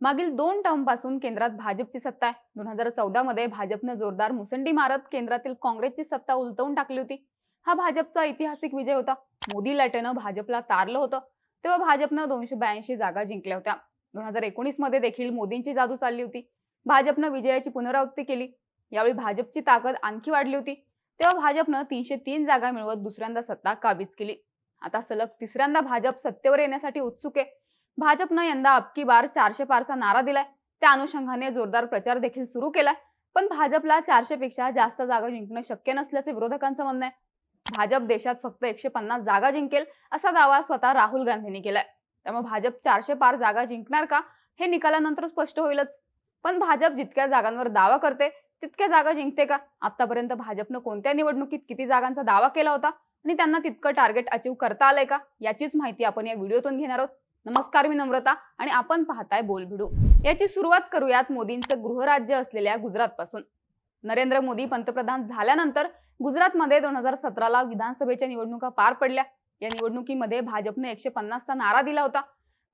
मागील दोन टर्मपासून केंद्रात भाजपची सत्ता आहे. दोन हजार चौदा मध्ये भाजपनं जोरदार मुसंडी मारत केंद्रातील काँग्रेसची सत्ता उलटवून टाकली होती. हा भाजपचा ऐतिहासिक विजय होता. मोदी लाटेनं भाजपला तारलं होतं. तेव्हा भाजपनं दोनशे ब्याऐंशी जागा जिंकल्या होत्या. दोन हजार एकोणीसमध्ये देखील मोदींची जादू चालली होती. भाजपनं विजयाची पुनरावृत्ती केली. यावेळी भाजपची ताकद आणखी वाढली होती. तेव्हा भाजपनं तीनशे तीन जागा मिळवत दुसऱ्यांदा सत्ता काबीज केली. आता सलग तिसऱ्यांदा भाजप सत्तेवर येण्यासाठी उत्सुक आहे. भाजपनं यंदा अबकी बार चारशे पारचा नारा दिलाय. त्या अनुषंगाने जोरदार प्रचार देखील सुरू केलाय. पण भाजपला चारशे पेक्षा जास्त जागा जिंकणं शक्य नसल्याचे विरोधकांचं म्हणणं आहे. भाजप देशात फक्त एकशे पन्नास जागा जिंकेल असा दावा स्वतः राहुल गांधींनी केलाय. त्यामुळे भाजप चारशे पार जागा जिंकणार का हे निकालानंतर स्पष्ट होईलच. पण भाजप जितक्या जागांवर दावा करते तितक्या जागा जिंकते का? आतापर्यंत भाजपनं कोणत्या निवडणुकीत किती जागांचा दावा केला होता? आणि त्यांना तितकं टार्गेट अचीव करता आलंय का? याचीच माहिती आपण या व्हिडिओतून घेणार आहोत. नमस्कार मी नम्रता आणि आपण पाहताय बोलभिडू याची सुरुवात करूयात मोदींचं गृहराज्य असलेल्या गुजरात पासून नरेंद्र मोदी पंतप्रधान झाल्यानंतर गुजरातमध्ये दोन हजार सतराला विधानसभेच्या निवडणुका पार पडल्या. या निवडणुकीमध्ये भाजपने एकशे पन्नासचा नारा दिला होता.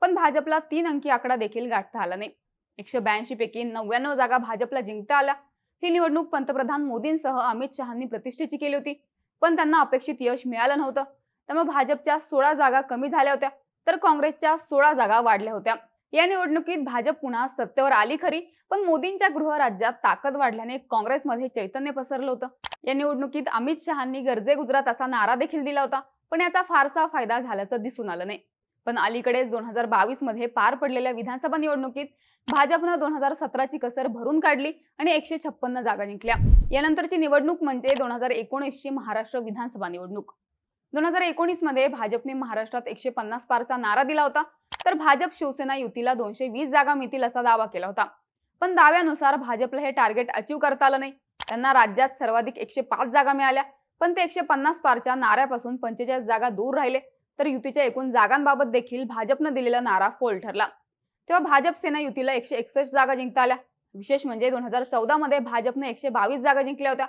पण भाजपला तीन अंकी आकडा देखील गाठता आला नाही. एकशे ब्याऐंशी पैकी नव्याण्णव जागा भाजपला जिंकता आल्या. ही निवडणूक पंतप्रधान मोदींसह अमित शहांनी प्रतिष्ठेची केली होती. पण त्यांना अपेक्षित यश मिळालं नव्हतं. त्यामुळे भाजपच्या सोळा जागा कमी झाल्या होत्या. तर काँग्रेसच्या सोळा जागा वाढल्या होत्या. या निवडणुकीत भाजप पुन्हा सत्तेवर आली खरी पण मोदींच्या गृहराज्यात ताकद वाढल्याने काँग्रेसमध्ये चैतन्य पसरलं होतं. या निवडणुकीत अमित शहांनी गरजे गुजरात असा नारा देखील दिला होता पण याचा फारसा फायदा झाल्याचं दिसून आलं नाही. पण अलीकडेच दोन हजार बावीसमध्ये पार पडलेल्या विधानसभा निवडणुकीत भाजपनं दोन हजार सतराची कसर भरून काढली आणि एकशे छप्पन्न जागा जिंकल्या. यानंतरची निवडणूक म्हणजे दोन हजार एकोणीसची महाराष्ट्र विधानसभा निवडणूक. दोन हजार एकोणीसमध्ये भाजपने महाराष्ट्रात एकशे पन्नास पारचा नारा दिला होता. तर भाजप शिवसेना युतीला दोनशे वीस जागा मिळतील असा दावा केला होता. पण दाव्यानुसार भाजपला हे टार्गेट अचीव करता आलं नाही. त्यांना राज्यात सर्वाधिक एकशे पाच जागा मिळाल्या. पण ते एकशे पन्नास पारच्या नाऱ्यापासून पंचेचाळीस जागा दूर राहिले. तर युतीच्या एकूण जागांबाबत देखील भाजपनं दिलेला नारा फोल ठरला. तेव्हा भाजप सेना युतीला एकशे एकसष्ट जागा जिंकता आल्या. विशेष म्हणजे दोन हजार चौदा मध्ये भाजपने एकशे बावीस जागा जिंकल्या होत्या.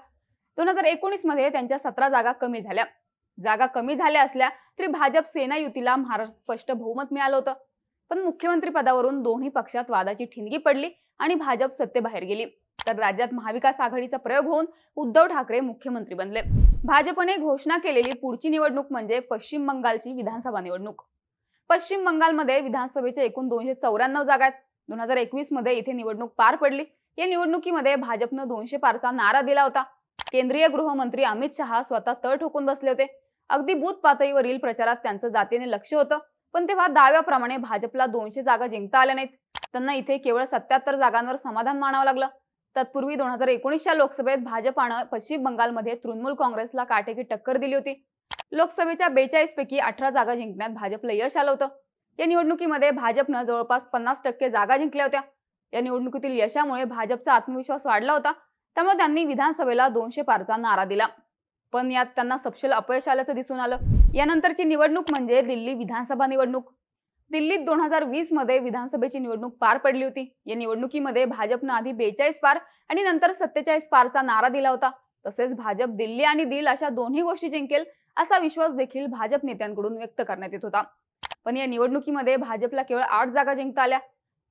दोन हजार एकोणीसमध्ये त्यांच्या सतरा जागा कमी झाल्या. जागा कमी झाल्या असल्या तरी भाजप सेना युतीला महाराष्ट्र स्पष्ट बहुमत मिळालं होतं. पण मुख्यमंत्री पदावरून दोन्ही पक्षात वादाची ठिणगी पडली आणि भाजप सत्तेबाहेर गेली. तर राज्यात महाविकास आघाडीचा प्रयोग होऊन उद्धव ठाकरे मुख्यमंत्री बनले. भाजपने घोषणा केलेली पुढची निवडणूक म्हणजे पश्चिम बंगालची विधानसभा निवडणूक. पश्चिम बंगालमध्ये विधानसभेच्या एकूण दोनशे चौऱ्याण्णव जागा आहेत. दोन हजार एकवीसमध्ये इथे निवडणूक पार पडली. या निवडणुकीमध्ये भाजपनं दोनशे पारचा नारा दिला होता. केंद्रीय गृहमंत्री अमित शहा स्वतः तळ ठोकून बसले होते. अगदी बूथ पातळीवरील प्रचारात त्यांचं जातीने लक्ष होतं. पण तेव्हा दाव्याप्रमाणे भाजपला दोनशे जागा जिंकता आल्या नाहीत. त्यांना इथे केवळ सत्याहत्तर जागांवर समाधान मानावं लागलं. तत्पूर्वी दोन हजार एकोणीसच्या लोकसभेत भाजपानं पश्चिम बंगालमध्ये तृणमूल काँग्रेसला काटेकी टक्कर दिली होती. लोकसभेच्या बेचाळीस पैकी अठरा जागा जिंकण्यात भाजपला यश आलं होतं. या निवडणुकीमध्ये भाजपनं जवळपास पन्नास टक्के जागा जिंकल्या होत्या. या निवडणुकीतील यशामुळे भाजपचा आत्मविश्वास वाढला होता. त्यामुळे त्यांनी विधानसभेला दोनशे पारचा नारा दिला. पण यात त्यांना सपशेल अपयश आल्याचं दिसून आलं. यानंतरची निवडणूक म्हणजे दिल्ली विधानसभा निवडणूक. दिल्लीत दोन हजार वीसमध्ये विधानसभेची निवडणूक पार पडली होती. या निवडणुकीमध्ये भाजपनं आधी बेचाळीस पार आणि नंतर सत्तेचाळीस पारचा नारा दिला होता. तसेच भाजप दिल्ली आणि दिल अशा दोन्ही गोष्टी जिंकेल असा विश्वास देखील भाजप नेत्यांकडून व्यक्त करण्यात येत होता. पण या निवडणुकीमध्ये भाजपला केवळ आठ जागा जिंकता आल्या.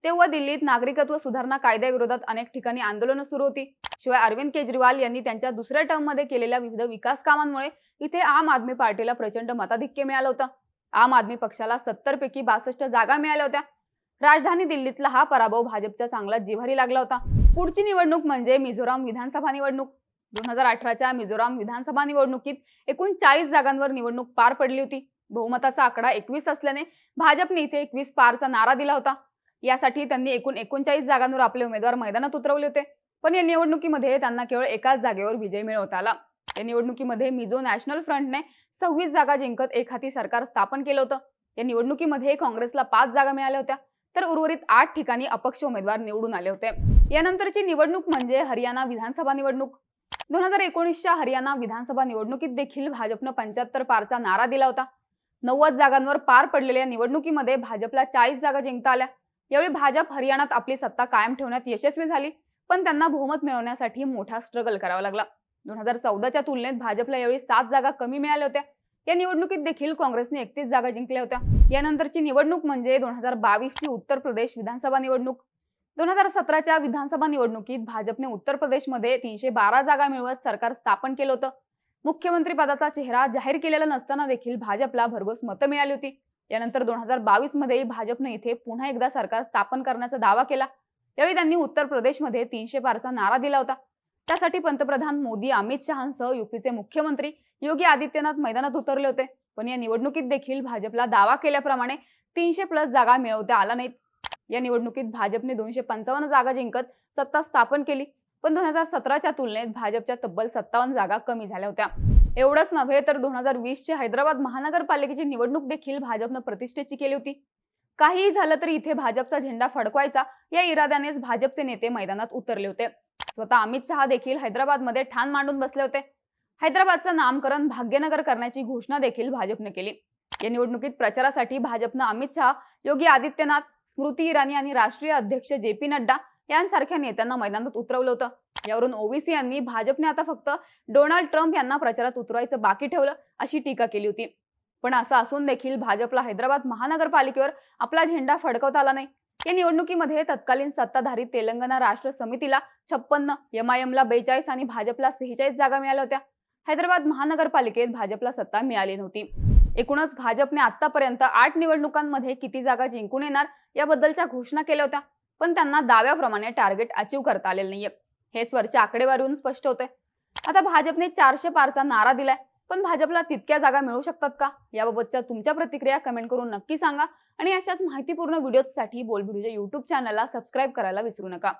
तेव्हा दिल्लीत नागरिकत्व सुधारणा कायद्याविरोधात अनेक ठिकाणी आंदोलनं सुरू होती. शिवाय अरविंद केजरीवाल यांनी त्यांच्या दुसऱ्या टर्ममध्ये केलेल्या विविध विकास कामांमुळे इथे आम आदमी पार्टीला प्रचंड मताधिक्य मिळालं होतं. आम आदमी पक्षाला सत्तर पैकी बासष्ट जागा मिळाल्या होत्या. राजधानी दिल्लीतला हा पराभव भाजपच्या चांगला जिव्हारी लागला होता. पुढची निवडणूक म्हणजे मिझोराम विधानसभा निवडणूक. दोन हजार अठराच्या मिझोराम विधानसभा निवडणुकीत एकूण चाळीस जागांवर निवडणूक पार पडली होती. बहुमताचा आकडा एकवीस असल्याने भाजपने इथे एकवीस पारचा नारा दिला होता. यासाठी त्यांनी एकूण एकोणचाळीस जागांवर आपले उमेदवार मैदानात उतरवले होते. पण या निवडणुकीमध्ये त्यांना केवळ एकाच जागेवर विजय मिळवता आला. या निवडणुकीमध्ये मिझो नॅशनल फ्रंटने सव्वीस जागा जिंकत एक हाती सरकार स्थापन केलं होतं. या निवडणुकीमध्ये काँग्रेसला पाच जागा मिळाल्या होत्या. तर उर्वरित आठ ठिकाणी अपक्ष उमेदवार निवडून आले होते. यानंतरची निवडणूक म्हणजे हरियाणा विधानसभा निवडणूक. दोन हजार एकोणीसच्या हरियाणा विधानसभा निवडणुकीत देखील भाजपनं पंच्याहत्तर पारचा नारा दिला होता. नव्वद जागांवर पार पडलेल्या निवडणुकीमध्ये भाजपला चाळीस जागा जिंकता आल्या. यावेळी भाजप हरियाणात आपली सत्ता कायम ठेवण्यात यशस्वी झाली पण त्यांना बहुमत मिळवण्यासाठी मोठा स्ट्रगल करावा लागला. दोन हजार चौदाच्या तुलनेत भाजपला यावेळी सात जागा कमी मिळाल्या होत्या. या निवडणुकीत देखील काँग्रेसने एकतीस जागा जिंकल्या होत्या. यानंतरची निवडणूक म्हणजे दोन हजार बावीसची उत्तर प्रदेश विधानसभा निवडणूक. दोन हजार सतराच्या विधानसभा निवडणुकीत भाजपने उत्तर प्रदेशमध्ये तीनशे बारा जागा मिळवत सरकार स्थापन केलं होतं. मुख्यमंत्री पदाचा चेहरा जाहीर केलेला नसताना देखील भाजपला भरघोस मतं मिळाली होती. यानंतर दोन हजार बावीसमध्ये भाजपने इथे पुन्हा एकदा सरकार स्थापन करण्याचा दावा केला. यावेळी त्यांनी उत्तर प्रदेशमध्ये तीनशे पारचा नारा दिला होता. त्यासाठी पंतप्रधान मोदी अमित शहांसह युपीचे मुख्यमंत्री योगी आदित्यनाथ मैदानात उतरले होते. पण या निवडणुकीत देखील भाजपला दावा केल्याप्रमाणे तीनशे प्लस जागा मिळवता आला नाहीत. या निवडणुकीत भाजपने दोनशे पंचावन्न जागा जिंकत सत्ता स्थापन केली. पण दोन हजार सतराच्या तुलनेत भाजपच्या तब्बल सत्तावन्न जागा कमी झाल्या होत्या. एवढंच नव्हे तर दोन हजार वीसची हैदराबाद महानगरपालिकेची निवडणूक देखील भाजपनं प्रतिष्ठेची केली होती. काहीही झालं तरी इथे भाजपचा झेंडा फडकवायचा या इराद्यानेच भाजपचे नेते मैदानात उतरले होते. स्वतः अमित शहा देखील हैदराबादमध्ये ठाण मांडून बसले होते. हैदराबादचं नामकरण भाग्यनगर करण्याची घोषणा देखील भाजपने केली. या निवडणुकीत प्रचारासाठी भाजपनं अमित शहा योगी आदित्यनाथ स्मृती इराणी आणि राष्ट्रीय अध्यक्ष जे पी नड्डा यांसारख्या नेत्यांना मैदानात उतरवलं होतं. यावरून ओवीसी यांनी भाजपने आता फक्त डोनाल्ड ट्रम्प यांना प्रचारात उतरवायचं बाकी ठेवलं अशी टीका केली होती. पण असं असून देखील भाजपला हैदराबाद महानगरपालिकेवर आपला झेंडा फडकवता आला नाही. या निवडणुकीमध्ये तत्कालीन सत्ताधारी तेलंगणा राष्ट्र समितीला छप्पन्न एमआयएमला बेचाळीस आणि भाजपला सेहेचाळीस जागा मिळाल्या होत्या. हैदराबाद महानगरपालिकेत भाजपला सत्ता मिळाली नव्हती. एकूणच भाजपने आतापर्यंत आठ निवडणुकांमध्ये किती जागा जिंकून येणार याबद्दलच्या घोषणा केल्या होत्या. पण त्यांना दाव्याप्रमाणे टार्गेट अचीव करता आलेलं नाहीये. हेच वरच्या आकडेवारीवरून स्पष्ट होते आता भाजपने चारशे पारचा नारा दिलाय पण भाजपला तितक्या जागा मिळू शकतात का? याबाबतच्या तुमच्या प्रतिक्रिया कमेंट करून नक्की सांगा आणि अशाच माहितीपूर्ण व्हिडिओसाठी बोलभिडूच्या युट्यूब चॅनलला सबस्क्राईब करायला विसरू नका.